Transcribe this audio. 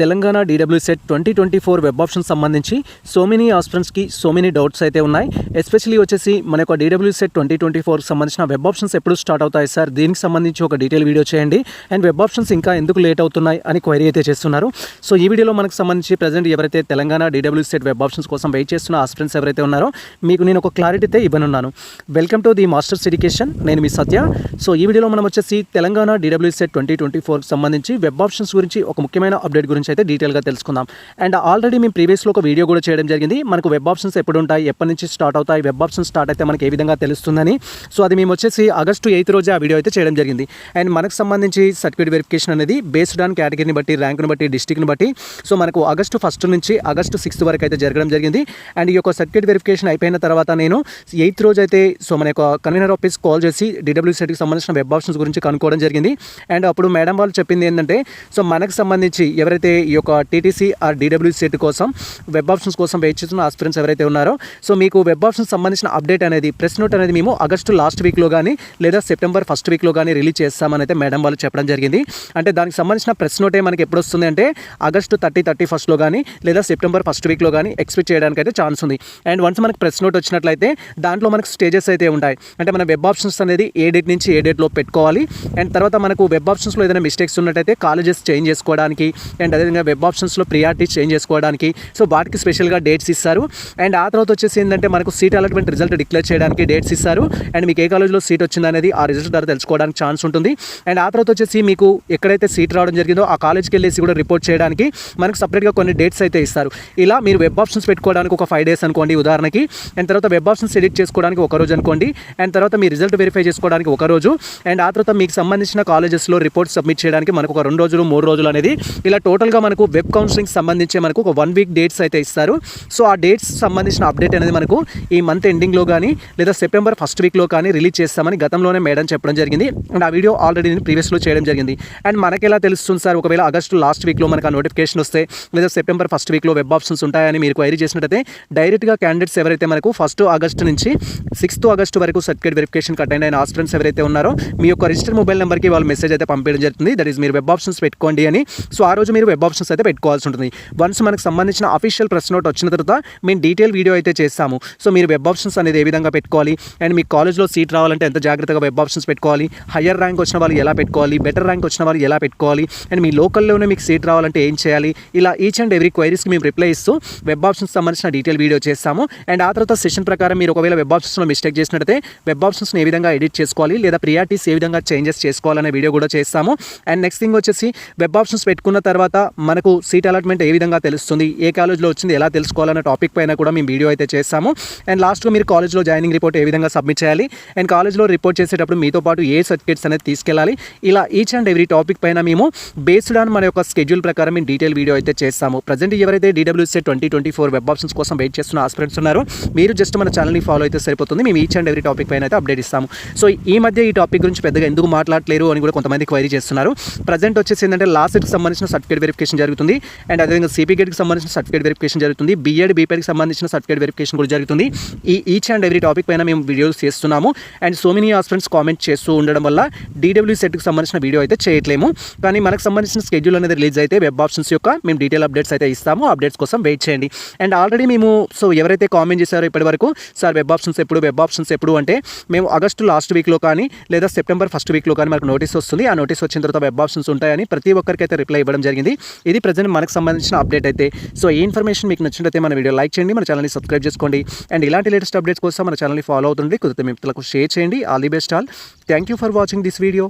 Telangana DW CET twenty twenty four web option సంబంధించి so many ఆస్పిరెంట్స్కి so many doubts అయితే ఉన్నాయి. Especially వచ్చేసి మన యొక్క DW CET twenty twenty four సంబంధించిన వెబ్ ఆప్షన్స్ ఎప్పుడు స్టార్ట్ అవుతాయి సార్ దీనికి సంబంధించి ఒక డీటెయిల్ వీడియో చేయండి. అండ్ వెబ్ ఆప్షన్స్ ఇంకా ఎందుకు లేట్ అవుతున్నాయి అని క్వైరీ అయితే చేస్తున్నారు. సో ఈ వీడియోలో మనకు సంబంధించి ప్రజెంట్ ఎవరైతే Telangana DW CET web options కోసం వెయిట్ చేస్తున్న ఆస్పిరెంట్స్ ఎవరైతే ఉన్నారో మీకు నేను ఒక క్లారిటీ అయితే ఇవ్వనున్నాను. Welcome to the Masters Education నేను మీ సత్య. సో ఈ వీడియోలో మనం వచ్చేసి Telangana DW CET twenty twenty four సంబంధించి వెబ్ ఆప్షన్స్ గురించి ఒక ముఖ్యమైన అప్డేట్ గురించి అయితే డీటెయిల్గా తెలుసుకుందాం. అండ్ ఆల్రెడీ మేము ప్రీవియస్లో ఒక వీడియో కూడా చేయడం జరిగింది. మనకు వెబ్ ఆప్షన్స్ ఎప్పుడు ఉంటాయి ఎప్పటి నుంచి స్టార్ట్ అవుతాయి వెబ్ ఆప్షన్స్ స్టార్ట్ అయితే మనకి ఏ విధంగా తెలుస్తుందని. సో అది మేము వచ్చేసి ఆగస్టు ఎయిత్ రోజు ఆ వీడియో అయితే చేయడం జరిగింది. అండ్ మనకు సంబంధించి సర్టిఫికేట్ వెరిఫికేషన్ అనేది బేస్డ్ ఆన్ కేటగిరీని బట్టి ర్యాంక్ని బట్టి డిస్టిక్ని బట్టి. సో మనకు ఆగస్టు ఫస్ట్ నుంచి ఆగస్టు సిక్స్త్ వరకు అయితే జరగడం జరిగింది. అండ్ ఈ యొక్క సర్టిఫికేట్ వెరిఫికేషన్ అయిపోయిన తర్వాత నేను ఎయిత్ రోజు అయితే సో మన యొక్క కన్వీనర్ ఆఫీస్ కాల్ చేసి డీడబ్ల్యూ సెట్కి సంబంధించిన వెబ్ ఆప్షన్స్ గురించి కనుక్కోవడం జరిగింది. అండ్ అప్పుడు మేడం వాళ్ళు చెప్పింది ఏంటంటే సో మనకు సంబంధించి ఎవరైతే ఈ యొక్క టీటీసీ ఆర్ డీడబ్ల్యూ సెట్ కోసం వెబ్ ఆప్షన్స్ కోసం వెయిట్ చేస్తున్న ఆస్పిరెంట్స్ ఎవరైతే ఉన్నారో సో మీకు వెబ్ ఆప్షన్స్ సంబంధించిన అప్డేట్ అనేది ప్రెస్ నోట్ అనేది మేము ఆగస్టు లాస్ట్ వీక్లో కానీ లేదా సెప్టెంబర్ ఫస్ట్ వీక్లో కానీ రిలీజ్ చేస్తామని అయితే మేడం వాళ్ళు చెప్పడం జరిగింది. అంటే దానికి సంబంధించిన ప్రెస్ నోటే మనకి ఎప్పుడు వస్తుంది అంటే ఆగస్టు థర్టీ థర్టీ ఫస్ట్లో కానీ లేదా సెప్టెంబర్ ఫస్ట్ వీక్లో కానీ ఎక్స్పెక్ట్ చేయడానికి అయితే ఛాన్స్ ఉంది. అండ్ వన్స్ మనకి ప్రెస్ నోట్ వచ్చినట్లయితే దాంట్లో మనకు స్టేజెస్ అయితే ఉంటాయి. అంటే మన వెబ్ ఆప్షన్స్ అనేది ఏ డేట్ నుంచి ఏ డేట్లో పెట్టుకోవాలి. అండ్ తర్వాత మనకు వెబ్ ఆప్షన్స్లో ఏదైనా మిస్టేక్స్ ఉన్నట్టయితే కాలేజెస్ చేంజ్ చేసుకోవడానికి అండ్ అదేవిధంగా వెబ్ ఆప్షన్స్లో ప్రియారిటీ చేంజ్ చేసుకోవడానికి. సో వాటికి స్పెషల్గా డేట్స్ ఇస్తారు. అండ్ ఆ తర్వాత వచ్చేసి ఏంటంటే మనకు సీట్ అలాట్మెంట్ రిజల్ట్ డిక్లేర్ చేయడానికి డేట్స్ ఇస్తారు. అండ్ మీకు ఏ కాలేజ్లో సీట్ వచ్చిందనేది ఆ రిజల్ట్ ద్వారా తెలుసుకోవడానికి ఛాన్స్ ఉంటుంది. అండ్ ఆ తర్వాత వచ్చేసి మీకు ఎక్కడైతే సీట్ రావడం జరిగిందో ఆ కాలేజ్కి వెళ్ళేసి కూడా రిపోర్ట్ చేయడానికి మనకు సపరేట్గా కొన్ని డేట్స్ అయితే ఇస్తారు. ఇలా మీరు వెబ్ ఆప్షన్స్ పెట్టుకోవడానికి ఒక ఫైవ్ డేస్ అనుకోండి ఉదాహరణకి. అండ్ తర్వాత వెబ్ ఆప్షన్స్ ఎడిట్ చేసుకోవడానికి ఒక రోజు అనుకోండి. అండ్ తర్వాత మీ రిజల్ట్ వెరిఫై చేసుకోవడానికి ఒక రోజు. అండ్ ఆ తర్వాత మీకు సంబంధించిన కాలేజెస్లో రిపోర్ట్ సబ్మిట్ చేయడానికి మనకు ఒక రెండు రోజులు మూడు రోజులు అనేది ఇలా టోటల్ టోటల్గా మనకు వెబ్ కౌన్సిలింగ్ సంబంధించి మనకు ఒక వన్ వీక్ డేట్స్ అయితే ఇస్తారు. సో ఆ డేట్స్ సంబంధించిన అప్డేట్ అనేది మనకు ఈ మంత్ ఎండింగ్లో కానీ లేదా సెప్టెంబర్ ఫస్ట్ వీక్లో కానీ రిలీజ్ చేస్తామని గతంలోనే మేడం చెప్పడం జరిగింది. అండ్ ఆ వీడియో ఆల్రెడీ నేను ప్రీవియస్లో చేయడం జరిగింది. అండ్ మనకి ఎలా తెలుస్తుంది సార్? ఒకవేళ ఆగస్టు లాస్ట్ వీక్లో మనకు ఆ నోటిఫికేషన్ వస్తే లేదా సెప్టెంబర్ ఫస్ట్ వీక్లో వెబ్ ఆప్షన్స్ ఉంటాయని మీరు క్వైరీ చేసినట్టయితే డైరెక్ట్గా క్యాండిడేట్స్ ఎవరైతే మనకు ఫస్ట్ ఆగస్టు నుంచి సిక్స్త్ ఆగస్టు వరకు సర్టిఫికేట్ వెరిఫికేషన్ కట్ అయిన ఆస్పిరెంట్స్ ఎవరైతే ఉన్నారో మీ యొక్క రిజిస్టర్ మొబైల్ నెంబర్కి వాళ్ళు మెసేజ్ అయితే పంపించడం జరుగుతుంది. దట్ ఈస్ మీరు వెబ్ ఆప్షన్స్ పెట్టుకోండి అని. సో ఆ రోజు మీరు వెబ్ వెబ్ ఆప్షన్స్ అయితే పెట్టుకోవాల్సి ఉంటుంది. వన్స్ మనకు సంబంధించిన అఫీషియల్ ప్రెస్ నోట్ వచ్చిన తర్వాత మేము డీటెయిల్ వీడియో అయితే చేస్తాము. సో మీరు వెబ్ ఆప్షన్స్ అనేది ఏ విధంగా పెట్టుకోవాలి? అండ్ మీ కాలేజ్లో సీట్ రావాలంటే ఎంత జాగ్రత్తగా వెబ్ ఆప్షన్స్ పెట్టుకోవాలి? హయ్యర్ ర్యాంక్ వచ్చిన వాళ్ళు ఎలా పెట్టుకోవాలి? బెటర్ ర్యాంక్ వచ్చిన వాళ్ళు ఎలా పెట్టుకోవాలి? అండ్ మీ లోకల్లోనే మీకు సీట్ రావాలంటే ఏం చేయాలి? ఇలా ఈచ్ అండ్ ఎవ్రీ క్వైరీస్కి మేము రిప్లై ఇస్తూ వెబ్ ఆప్షన్స్ సంబంధించిన డీటెయిల్ వీడియో చేస్తాము. అండ్ ఆ తర్వాత సెషన్ ప్రకారం మీరు ఒకవేళ వెబ్ ఆప్షన్స్లో మిస్టేక్ చేసినట్టయితే వెబ్ ఆప్షన్స్ని ఏ విధంగా ఎడిట్ చేసుకోవాలి? లేదా ప్రియారిటీస్ ఏ విధంగా చేంజెస్ చేసుకోవాలనే వీడియో కూడా చేస్తాము. అండ్ నెక్స్ట్ థింగ్ వచ్చేసి వెబ్ ఆప్షన్స్ పెట్టుకున్న తర్వాత మనకు సీట్ అలాట్మెంట్ ఏ విధంగా తెలుస్తుంది? ఏ కాలేజ్లో వచ్చింది? ఎలా తెలుసుకోవాలనే టాపిక్ పైన కూడా మేము వీడియో అయితే చేస్తాము. అండ్ లాస్ట్గా మీరు కాలేజ్లో జాయినింగ్ రిపోర్ట్ ఏ విధంగా సబ్మిట్ చేయాలి? అండ్ కాలేజ్లో రిపోర్ట్ చేసేటప్పుడు మీతో పాటు ఏ సర్టిఫికేట్స్ అనేది తీసుకెళ్ళాలి? ఇలా ఈచ్ అండ్ ఎవ్రీ టాపిక్ పైన మేము బేస్డ్ ఆన్ మన యొక్క స్కెడ్యూల్ ప్రకారం మేము డీటెయిల్ వీడియో అయితే చేస్తాము. ప్రజెంట్ ఎవరైతే DWC twenty twenty four web options కోసం వెయిట్ చేస్తున్న ఆస్పిరెంట్స్ ఉన్నారు. మీరు జస్ట్ మన ఛానల్ని ఫాలో అయితే సరిపోతుంది. మేము ఈచ్ అండ్ ఎవ్రీ టాపిక్ పైన అయితే అప్డేట్ ఇస్తాము. సో ఈ మధ్య ఈ టాపిక్ గురించి పెద్దగా ఎందుకు మాట్లాడలేరు అని కూడా కొంతమంది క్వైరీ చేస్తున్నారు. ప్రజెంట్ వచ్చేసి ఏంటంటే లాస్ట్కి సంబంధించిన సర్టిఫికేట్ వెరిఫికేషన్ జరుగుతుంది. అండ్ అదేవిధంగా సిపిగేట్కి సంబంధించిన సర్టిఫికేట్ వెరిఫికేషన్ జరుగుతుంది. బీఎడ్ బీపీఎడ్కి సంబంధించిన సర్టిఫికేట్ వెరిఫికేషన్ కూడా జరుగుతుంది. ఈ ఈచ్ అండ్ ఎవ్రీ టాపిక్ పైన మేము వీడియోస్ చేస్తున్నాము. And so many friends comment చేస్తూ ఉండడం వల్ల డీడబ్ల్యూ సెట్కి సంబంధించిన వీడియో అయితే చేయట్లేము. కానీ మనకు సంబంధించిన స్కెడ్యూల్ అనేది రిలీజ్ అయితే వెబ్ ఆప్షన్స్ యొక్క మేము డీటెయిల్ అప్డేట్స్ అయితే ఇస్తాము. అప్డేట్స్ కోసం వెయిట్ చేయండి. అండ్ ఆల్రెడీ మేము సో ఎవరైతే కామెంట్ చేశారో ఇప్పటి వరకు సార్ వెబ్ ఆప్షన్స్ ఎప్పుడు వెబ్ ఆప్షన్స్ ఎప్పుడు అంటే మేము ఆగస్టు లాస్ట్ వీక్లో కానీ లేదా సెప్టెంబర్ ఫస్ట్ వీక్లో కానీ మనకు నోటీస్ వస్తుంది. ఆ నోటీస్ వచ్చిన తర్వాత వెబ్ ఆప్షన్స్ ఉంటాయని ప్రతి ఒక్కరికైతే రిప్లై ఇవ్వడం జరిగింది. ఇది ప్రజెంట్ మనకు సంబంధించిన అప్డేట్ అయితే. సో ఈ ఇన్ఫర్మేషన్ మీకు నచ్చినట్లయితే మన వీడియో లైక్ చేయండి మన ఛానల్ని సబ్స్క్రైబ్ చేసుకోండి. అండ్ ఇలాంటి లేటెస్ట్ అప్డేట్స్ కోసం మన ఛానల్ని ఫాలో అవుతుంది కుదిరితే మిత్రులకు షేర్ చేయండి. All the best all thank you for watching this video